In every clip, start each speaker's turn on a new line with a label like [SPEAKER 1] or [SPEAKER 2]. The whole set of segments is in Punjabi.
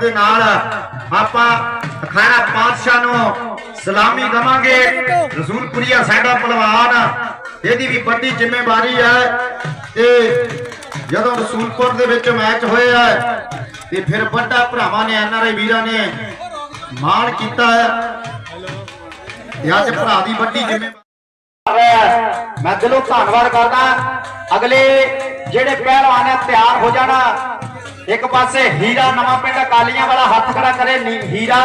[SPEAKER 1] ਦੇ ਨਾਲ ਆਪਾਂ ਅਖਾੜਾ ਪਾਤਸ਼ਾਹ ਨੂੰ ਸਲਾਮੀ ਦਵਾਂਗੇ। ਰਸੂਲਪੁਰੀਆ ਸਾਡਾ ਪਹਿਲਵਾਨ, ਇਹਦੀ ਵੀ ਵੱਡੀ ਜ਼ਿੰਮੇਵਾਰੀ ਹੈ ਤੇ ਜਦੋਂ ਰਸੂਲਪੁਰ ਦੇ ਵਿੱਚ ਮੈਚ ਹੋਇਆ ਤੇ ਫਿਰ ਵੱਡਾ ਭਰਾਵਾਂ ਨੇ ਐਨਆਰਆਈ ਵੀਰਾਂ ਨੇ ਮਾਣ ਕੀਤਾ ਤੇ ਅੱਜ ਭਰਾ ਦੀ ਵੱਡੀ ਜ਼ਿੰਮੇਵਾਰੀ। ਮੈਂ ਦਿਲੋਂ ਧੰਨਵਾਦ ਕਰਦਾ। ਅਗਲੇ ਜਿਹੜੇ ਪਹਿਲਵਾਨ ਹੈ ਤਿਆਰ ਹੋ ਜਾਣਾ ਇੱਕ ਪਾਸੇ ਹੀਰਾ ਨਵਾਂ ਪਿੰਡ ਕਾਲੀਆਂ ਵਾਲਾ ਹੱਥ ਖੜਾ ਕਰੇ ਹੀਰਾ।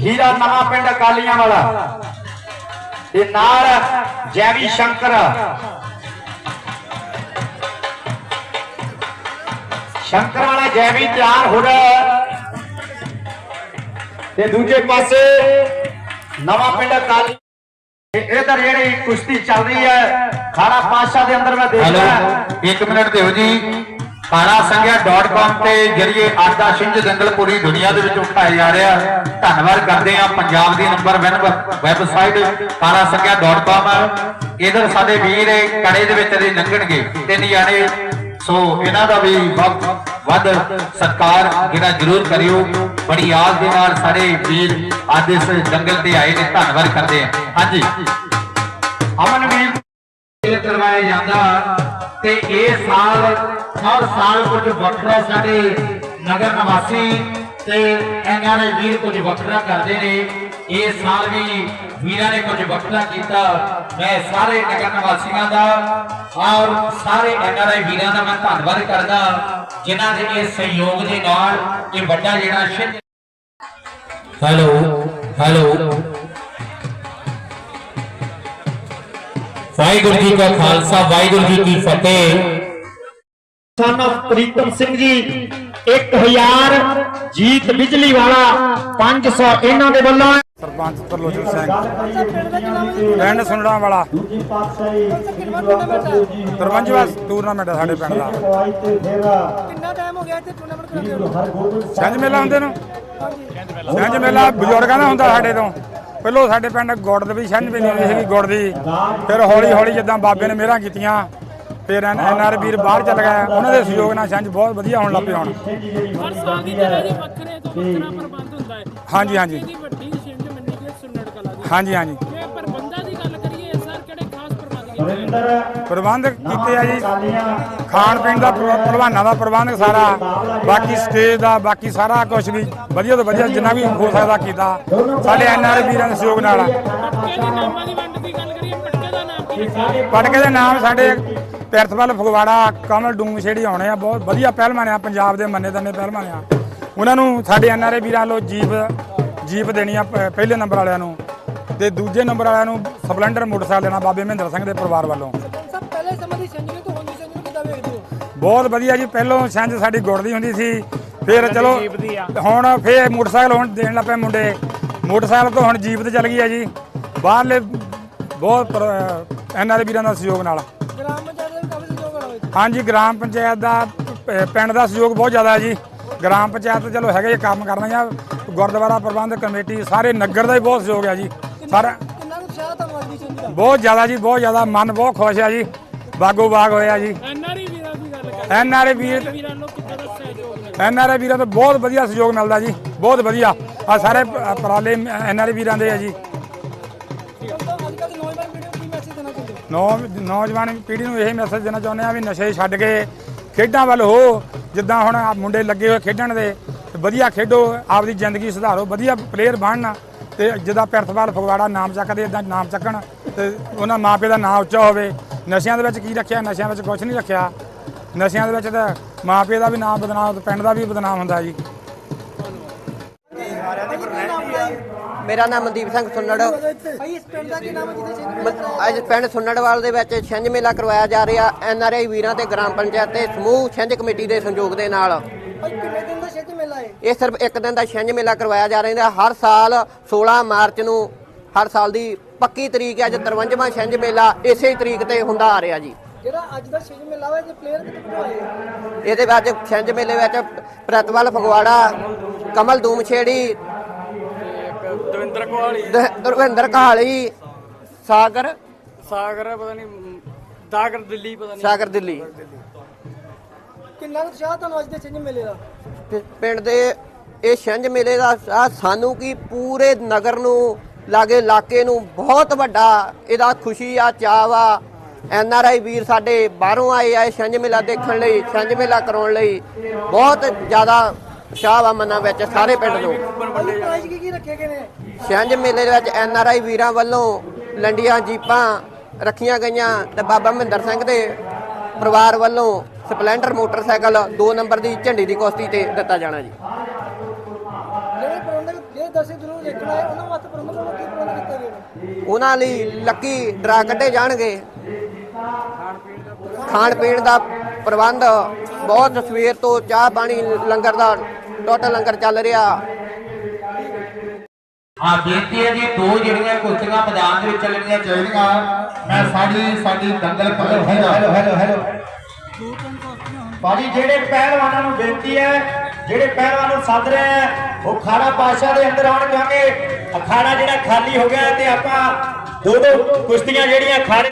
[SPEAKER 1] ਹੀਰਾ ਨਵਾਂ ਪਿੰਡ ਕਾਲੀਆਂ ਵਾਲਾ ਤੇ ਨਾਲ ਜੈਵੀ ਸ਼ੰਕਰ। ਸ਼ੰਕਰ ਵਾਲਾ ਜੈਵੀ ਤਿਆਰ ਹੋ ਰਿਹਾ। ਤੇ ਦੂਜੇ ਪਾਸੇ ਨਵਾਂ ਪਿੰਡ ਕਾਲੀ ਇਹ ਇਧਰ ਜਿਹੜੀ ਕੁਸ਼ਤੀ ਚੱਲ ਰਹੀ ਹੈ ਖਾੜਾ ਪਾਸ਼ਾ ਦੇ ਅੰਦਰ ਮੈਂ ਦੇਖ ਰਿਹਾ।
[SPEAKER 2] 1 ਮਿੰਟ ਦਿਓ ਜੀ। ਕਾਲਾਸੰਗਿਆ.com ਤੇ ਜਰੀਏ ਆਡਾ ਸਿੰਘ ਦੰਗਲ ਪੂਰੀ ਦੁਨੀਆ ਦੇ ਵਿੱਚ ਉਠਾਇਆ ਜਾ ਰਿਹਾ। ਧੰਨਵਾਦ ਕਰਦੇ ਆ ਪੰਜਾਬ ਦੀ ਨੰਬਰ 1 ਵੈਬਸਾਈਟ ਕਾਲਾਸੰਗਿਆ.com ਇਧਰ ਸਾਡੇ ਵੀਰ ਕੜੇ ਦੇ ਵਿੱਚ ਦੇ ਲੰਘਣਗੇ ਤਿੰਨ ਜਾਣੇ ਸੋ ਇਹਨਾਂ ਦਾ ਵੀ ਵੱਧ ਵੱਧ ਜਿਹੜਾ ਜ਼ਰੂਰ ਕਰਿਓ। ਬੜੀ ਆਸ ਦੇ ਨਾਲ ਸਾਡੇ ਵੀਰ ਅੱਜ ਇਸ ਜੰਗਲ ਤੇ ਆਏ ਨੇ, ਧੰਨਵਾਦ ਕਰਦੇ ਆ ਹਾਂਜੀ। ਅਮਨਵੀਰ ਇਹ ਕਰਵਾਇਆ ਜਾਂਦਾ ਤੇ ਇਹ ਸਾਲ ਹਰ ਸਾਲ ਕੁਝ ਵੱਖਰਾ ਸਾਡੇ ਨਗਰ ਨਿਵਾਸੀ ਤੇ ਐਨਆਰਆਈ ਵੀਰ ਕੁਝ ਵੱਖਰਾ ਕਰਦੇ ਨੇ। ਇਸ ਸਾਲ ਵੀ ਵੀਰਾਂ ਨੇ ਕੁਝ ਵੱਖਰਾ ਕੀਤਾ। ਮੈਂ ਸਾਰੇ ਨਗਰ ਨਿਵਾਸੀਆਂ ਦਾ ਔਰ ਸਾਰੇ ਐਨਆਰਆਈ ਵੀਰਾਂ ਦਾ ਮੈਂ ਧੰਨਵਾਦ ਕਰਦਾ, ਜਿਨ੍ਹਾਂ ਦੇ ਇਸ ਸਹਿਯੋਗ ਦੇ ਨਾਲ ਇਹ ਵੱਡਾ ਜਿਹੜਾ ਸ਼ਿਰ ਹੈਲੋ ਹੈਲੋ। ਵਾਹਿਗੁਰੂ ਜੀ ਕਾ ਖਾਲਸਾ, ਵਾਹਿਗੁਰੂ ਜੀ ਕੀ ਫਤਿਹ।
[SPEAKER 1] ਸਨ of ਪ੍ਰੀਤਮ ਸਿੰਘ ਜੀ 1000 ਜੀਤ ਬਿਜਲੀ ਵਾਲਾ 500 ਇਹਨਾਂ ਦੇ ਵੱਲੋਂ
[SPEAKER 3] ਸਰਪੰਚ ਤਰਲੋਚਨ ਸਿੰਘ ਪਿੰਡ ਸੁਣੜਾ ਵਾਲਾ। ਤਰਵੰਜਵਾ ਟੂਰਨਾਮੈਂਟ ਹੈ ਸਾਡੇ ਪਿੰਡ ਦਾ।
[SPEAKER 4] ਕਿੰਨਾ ਟਾਈਮ ਹੋ ਗਿਆ ਇੱਥੇ ਟੂਰਨਾਮੈਂਟ ਕਰਾਉਂਦੇ ਨੂੰ?
[SPEAKER 3] ਛੰਝ ਮੇਲਾ ਹੁੰਦੇ ਨੂੰ? ਛੰਝ ਮੇਲਾ ਬਜ਼ੁਰਗਾਂ ਦਾ ਹੁੰਦਾ ਸਾਡੇ ਤੋਂ। ਪਹਿਲੋਂ ਸਾਡੇ ਪਿੰਡ ਗੁੜ ਦੇ ਵੀ ਛੰਝ ਮੇਲੀ ਹੁੰਦੀ ਸੀਗੀ ਗੁੜ ਦੀ। ਫਿਰ ਹੌਲੀ ਹੌਲੀ ਜਿੱਦਾਂ ਬਾਬੇ ਨੇ ਮਿਹਰਾਂ ਕੀਤੀਆਂ ਫਿਰ ਐਨਆਰ ਵੀਰ ਬਾਹਰ ਚੱਲ ਗਏ ਉਹਨਾਂ ਦੇ ਸਹਿਯੋਗ ਨਾਲ ਛੰਝ ਬਹੁਤ ਵਧੀਆ ਹੋਣ ਲੱਗ ਪਈ ਹੁਣ।
[SPEAKER 4] ਹਰ ਸਾਲ ਦੀ ਤਰ੍ਹਾਂ ਜੀ ਵੱਖਰੇ ਤੋਂ ਵੱਖਰਾ ਪ੍ਰਬੰਧ ਹੁੰਦਾ ਹੈ।
[SPEAKER 3] ਹਾਂਜੀ ਹਾਂਜੀ।
[SPEAKER 4] ਇਹਦੀ ਵੱਡੀ ਛਿੰਝ ਮੰਡੀ ਦੇ ਸੁਨੜ ਕਲਾ ਦੀ।
[SPEAKER 3] ਹਾਂਜੀ ਹਾਂਜੀ।
[SPEAKER 4] ਜੇ ਪ੍ਰਬੰਧਾਂ ਦੀ ਗੱਲ ਕਰੀਏ ਸਰ ਕਿਹੜੇ ਖਾਸ ਪ੍ਰਬੰਧ ਕੀਤੇ ਹੋਏ?
[SPEAKER 3] ਪ੍ਰਬੰਧ ਕੀਤੇ ਆ ਜੀ। ਖਾਣ ਪੀਣ ਦਾ ਭਲਵਾਨਾਂ ਦਾ ਪ੍ਰਬੰਧ ਸਾਰਾ। ਬਾਕੀ ਸਟੇਜ ਦਾ ਬਾਕੀ ਸਾਰਾ ਕੁਝ ਵੀ ਵਧੀਆ ਤੋਂ ਵਧੀਆ ਜਿੰਨਾ ਵੀ ਹੋ ਸਕਦਾ ਕੀਤਾ। ਸਾਡੇ ਐਨਆਰ ਵੀਰਾਂ ਦੇ ਸਹਿਯੋਗ ਨਾਲ।
[SPEAKER 4] ਪਟਕੇ ਦੇ ਨਾਮਾਂ ਦੀ ਵੰਡ ਦੀ ਗੱਲ ਕਰੀਏ ਪਟਕੇ ਦਾ ਨਾਮ ਕੀ ਰੱਖਿਆ
[SPEAKER 3] ਪਟਕੇ ਦੇ ਨਾਮ ਸਾਡੇ ਪਿਰਥਪਾਲ ਫਗਵਾੜਾ ਕਮਲ ਡੂਮ ਛੇੜੀ ਆਉਣੇ ਆ ਬਹੁਤ ਵਧੀਆ ਪਹਿਲਵਾਨ ਆ ਪੰਜਾਬ ਦੇ ਮੰਨੇ ਦੰਨੇ ਪਹਿਲਵਾਨ ਆ। ਉਹਨਾਂ ਨੂੰ ਸਾਡੇ ਐਨਆਰਏ ਵੀਰਾਂ ਵੱਲੋਂ ਜੀਪ ਜੀਪ ਦੇਣੀ ਆ ਪ- ਪਹਿਲੇ ਨੰਬਰ ਵਾਲਿਆਂ ਨੂੰ ਤੇ ਦੂਜੇ ਨੰਬਰ ਵਾਲਿਆਂ ਨੂੰ ਸਪਲੈਂਡਰ ਮੋਟਰਸਾਈਕਲ ਦੇਣਾ ਬਾਬੇ ਮਹਿੰਦਰ ਸਿੰਘ ਦੇ ਪਰਿਵਾਰ ਵੱਲੋਂ।
[SPEAKER 4] ਪਹਿਲੇ ਸਮੇਂ ਦੀ ਤੋਂ ਦੀ ਕਿੱਦਾਂ ਵੇਖਦੇ ਹੋ?
[SPEAKER 3] ਬਹੁਤ ਵਧੀਆ ਜੀ ਪਹਿਲੋਂ ਛੰਝ ਸਾਡੀ ਗੁੜਦੀ ਹੁੰਦੀ ਸੀ ਫਿਰ ਚਲੋ ਹੁਣ ਫੇਰ ਮੋਟਰਸਾਈਕਲ ਹੁਣ ਦੇਣ ਲੱਪੇ ਮੁੰਡੇ। ਮੋਟਰਸਾਈਕਲ ਤੋਂ ਹੁਣ ਜੀਪ ਤੇ ਚੱਲ ਗਈ ਆ ਜੀ। ਬਾਹਰਲੇ ਬਹੁਤ ਐਨਆਰ ਵੀਰਾਂ ਦਾ ਸਹਿਯੋਗ ਨਾਲ। ਹਾਂਜੀ ਗ੍ਰਾਮ ਪੰਚਾਇਤ ਦਾ ਪ- ਪਿੰਡ ਦਾ ਸਹਿਯੋਗ ਬਹੁਤ ਜ਼ਿਆਦਾ ਹੈ ਜੀ। ਗ੍ਰਾਮ ਪੰਚਾਇਤ ਚਲੋ ਹੈਗਾ ਇਹ ਕੰਮ ਕਰਨਾ ਆ ਗੁਰਦੁਆਰਾ ਪ੍ਰਬੰਧਕ ਕਮੇਟੀ ਸਾਰੇ ਨਗਰ ਦਾ ਹੀ ਬਹੁਤ ਸਹਿਯੋਗ ਹੈ ਜੀ। ਸਾਰਾ
[SPEAKER 4] ਕਿੰਨਾ ਕੁ ਉਤਸ਼ਾਹ ਤੁਹਾਨੂੰ ਅੱਜ ਦੀ ਛਿੰਝ ਦਾ
[SPEAKER 3] ਬਹੁਤ ਜ਼ਿਆਦਾ ਜੀ ਬਹੁਤ ਜ਼ਿਆਦਾ ਮਨ ਬਹੁਤ ਖੁਸ਼ ਹੈ ਜੀ। ਬਾਗੋ ਬਾਗ ਹੋਇਆ ਜੀ।
[SPEAKER 4] ਵੀਰਾਂ ਦੀ ਗੱਲ ਕਰੀਏ।
[SPEAKER 3] ਐਨਆਰਏ ਵੀਰ
[SPEAKER 4] ਵੀਰਾਂ ਨੂੰ ਕਿੱਦਾਂ ਦਾ ਸਹਿਯੋਗ ਮਿਲਦਾ
[SPEAKER 3] ਐਨਆਰਏ ਵੀਰਾਂ ਤੋਂ ਬਹੁਤ ਵਧੀਆ ਸਹਿਯੋਗ ਮਿਲਦਾ ਜੀ ਬਹੁਤ ਵਧੀਆ। ਆ ਸਾਰੇ ਪ- ਉਪਰਾਲੇ ਐਨਆਰਏ ਵੀਰਾਂ ਦੇ ਆ ਜੀ।
[SPEAKER 4] ਨੌ
[SPEAKER 3] ਨੌਜਵਾਨ ਪੀੜ੍ਹੀ ਨੂੰ ਇਹ ਮੈਸੇਜ ਦੇਣਾ ਚਾਹੁੰਦੇ ਆ ਵੀ ਨਸ਼ੇ ਛੱਡ ਕੇ ਖੇਡਾਂ ਵੱਲ ਹੋ। ਜਿੱਦਾਂ ਹੁਣ ਆਹ ਮੁੰਡੇ ਲੱਗੇ ਹੋਏ ਖੇਡਣ ਦੇ ਵਧੀਆ ਖੇਡੋ, ਆਪਦੀ ਜ਼ਿੰਦਗੀ ਸੁਧਾਰੋ, ਵਧੀਆ ਪਲੇਅਰ ਬਣਨ। ਤੇ ਜਿੱਦਾਂ ਪਿਰਥਪਾਲ ਫਗਵਾੜਾ ਨਾਮ ਚੱਕਦੇ ਇਦਾਂ ਨਾਮ ਚੱਕਣ, ਤੇ ਉਹਨਾਂ ਮਾਪੇ ਦਾ ਨਾਮ ਉੱਚਾ ਹੋਵੇ। ਨਸ਼ਿਆਂ ਦੇ ਵਿੱਚ ਕੀ ਰੱਖਿਆ? ਨਸ਼ਿਆਂ ਵਿੱਚ ਕੁਝ ਨਹੀਂ ਰੱਖਿਆ। ਨਸ਼ਿਆਂ ਦੇ ਵਿੱਚ ਤਾਂ ਮਾਪੇ ਦਾ ਵੀ ਨਾਮ ਬਦਨਾਮ ਪਿੰਡ ਦਾ ਵੀ ਬਦਨਾਮ ਹੁੰਦਾ ਜੀ।
[SPEAKER 5] ਮੇਰਾ ਨਾਮ ਮਨਦੀਪ ਸਿੰਘ ਸੁੰਨੜ।
[SPEAKER 4] ਭਾਈ ਇਸ ਪਿੰਡ ਦਾ ਕੀ ਨਾਮ ਹੈ ਜਿੱਥੇ ਛਿੰਝ ਮੇਲਾ
[SPEAKER 5] ਮ- ਅੱਜ ਪਿੰਡ ਸੁੰਨੜਵਾਲ ਦੇ ਵਿੱਚ ਛਿੰਝ ਮੇਲਾ ਕਰਵਾਇਆ ਜਾ ਰਿਹਾ। ਐਨ ਆਰ ਆਈ ਵੀਰਾਂ ਤੇ ਗ੍ਰਾਮ ਪੰਚਾਇਤ ਤੇ ਸਮੂਹ ਛਿੰਝ ਕਮੇਟੀ ਦੇ ਸੰਯੋਗ ਦੇ ਨਾਲ।
[SPEAKER 4] ਭਾਈ ਕਿੰਨੇ ਦਿਨ ਦਾ ਛਿੰਝ ਮੇਲਾ ਹੈ?
[SPEAKER 5] ਇਹ ਸਿਰਫ ਇੱਕ ਦਿਨ ਦਾ ਛਿੰਝ ਮੇਲਾ ਕਰਵਾਇਆ ਜਾ ਰਿਹਾ। ਹੈ ਹਰ ਸਾਲ 16 ਮਾਰਚ ਨੂੰ ਹਰ ਸਾਲ ਦੀ ਪੱਕੀ ਤਰੀਕ ਹੈ। ਅੱਜ 53ਵਾਂ ਛਿੰਝ ਮੇਲਾ ਇਸੇ ਹੀ ਤਰੀਕ ਤੇ ਹੁੰਦਾ ਆ ਰਿਹਾ ਜੀ।
[SPEAKER 4] ਜਿਹੜਾ ਅੱਜ ਦਾ ਛਿੰਝ ਮੇਲਾ ਵਾ ਜੇ ਪਲੇਅਰ ਕਿਤੇ ਆਏ
[SPEAKER 5] ਇਹਦੇ ਵਿੱਚ ਛਿੰਝ ਮੇਲੇ ਵਿੱਚ ਪ੍ਰਤਵਲ ਫਗਵਾੜਾ ਕਮਲ ਦੂਮਛੇੜੀ
[SPEAKER 6] ਦਵਿੰਦਰ ਕੋਹਾਲੀ।
[SPEAKER 5] ਦਰਵਿੰਦਰ ਕਹਾਲੀ ਸਾਗਰ।
[SPEAKER 6] ਸਾਗਰ ਪਤਾ ਨਹੀਂ ਦਾਗਰ ਦਿੱਲੀ ਪਤਾ ਨਹੀਂ
[SPEAKER 5] ਸਾਗਰ ਦਿੱਲੀ।
[SPEAKER 4] ਕਿੰਨਾ ਕੁ ਉਤਸ਼ਾਹ ਤੁਹਾਨੂੰ ਅੱਜ ਦੇ ਛਿੰਝ ਮੇਲੇ ਦਾ
[SPEAKER 5] ਪਿੰਡ ਦੇ ਇਹ ਛਿੰਝ ਮੇਲੇ ਦਾ ਆ ਸਾਨੂੰ ਕੀ ਪੂਰੇ ਨਗਰ ਨੂੰ ਲਾਗੇ ਇਲਾਕੇ ਨੂੰ ਬਹੁਤ ਵੱਡਾ ਇਹਦਾ ਖੁਸ਼ੀ ਆ ਚਾਅ ਆ। ਐਨ ਆਰ ਆਈ ਵੀਰ ਸਾਡੇ ਬਾਹਰੋਂ ਆਏ ਆ ਇਹ ਛਿੰਝ ਮੇਲਾ ਦੇਖਣ ਲਈ ਛਿੰਝ ਮੇਲਾ ਕਰਾਉਣ ਲਈ। ਬਹੁਤ ਜ਼ਿਆਦਾ ਚਾਅ ਆ ਮਨਾਂ ਵਿੱਚ ਸਾਰੇ ਪਿੰਡ ਨੂੰ।
[SPEAKER 6] ਪ੍ਰਾਈਜ਼ ਕੀ ਕੀ ਰੱਖੇ ਗਏ ਨੇ?
[SPEAKER 5] ਛਿੰਝ ਮੇਲੇ ਦੇ ਵਿੱਚ ਐਨ ਆਰ ਆਈ ਵੀਰਾਂ ਵੱਲੋਂ ਲੰਡੀਆਂ ਜੀਪਾਂ ਰੱਖੀਆਂ ਗਈਆਂ ਤੇ ਬਾਬਾ ਮਹਿੰਦਰ ਸਿੰਘ ਦੇ ਪਰਿਵਾਰ ਵੱਲੋਂ ਸਪਲੈਂਡਰ ਮੋਟਰਸਾਈਕਲ 2 ਨੰਬਰ ਦੀ ਝੰਡੀ ਦੀ ਕੁਸ਼ਤੀ ਤੇ ਦਿੱਤਾ ਜਾਣਾ ਜੀ।
[SPEAKER 6] ਜਿਹੜੇ ਪ੍ਰਬੰਧਕ ਜਿਹੜੇ ਦਰਸ਼ਕ ਜ਼ਰੂਰ ਦੇਖਣਾ ਹੈ ਉਹਨਾਂ ਵਾਸਤੇ ਪ੍ਰਬੰਧਕ ਵੱਲੋਂ ਕੀ ਪ੍ਰਬੰਧ ਕੀਤੇ ਗਏ ਨੇ?
[SPEAKER 5] ਉਹਨਾਂ ਲਈ ਲੱਕੀ ਡਰਾ ਕੱਢੇ ਜਾਣਗੇ। ਖਾਣ ਪੀਣ ਦਾ ਪ੍ਰਬੰਧ ਬਹੁਤ ਸਵੇਰ ਤੋਂ ਚਾਹ ਪਾਣੀ ਲੰਗਰ ਦਾ ਟੋਟਲ ਲੰਗਰ ਚੱਲ ਰਿਹਾ।
[SPEAKER 2] ਆ ਬੇਨਤੀ ਹੈ ਜੀ ਦੋ ਜਿਹੜੀਆਂ ਕੁਸ਼ਤੀਆਂ ਮੈਦਾਨ ਦੇ ਵਿੱਚ ਚੱਲਣੀਆਂ ਚਾਹੀਦੀਆਂ। ਮੈਂ ਸਾਡੀ ਸਾਡੀ ਦੰਗਲ ਦਾ
[SPEAKER 1] ਹੈਲੋ ਹੈਲੋ ਹੈਲੋ ਬਾਜੀ ਜਿਹੜੇ ਪਹਿਲਵਾਨਾਂ ਨੂੰ ਬੇਨਤੀ ਹੈ ਜਿਹੜੇ ਪਹਿਲਵਾਨ ਨੂੰ ਸੱਦ ਰਹੇ ਹੈ ਉਹ ਖਾੜਾ ਪਾਸ਼ਾ ਦੇ ਅੰਦਰ ਆਉਣ ਕਿਉਂਕਿ ਅਖਾੜਾ ਜਿਹੜਾ ਖਾਲੀ ਹੋ ਗਿਆ ਤੇ ਆਪਾਂ ਦੋ ਦੋ ਕੁਸ਼ਤੀਆਂ ਜਿਹੜੀਆਂ ਖਾੜੇ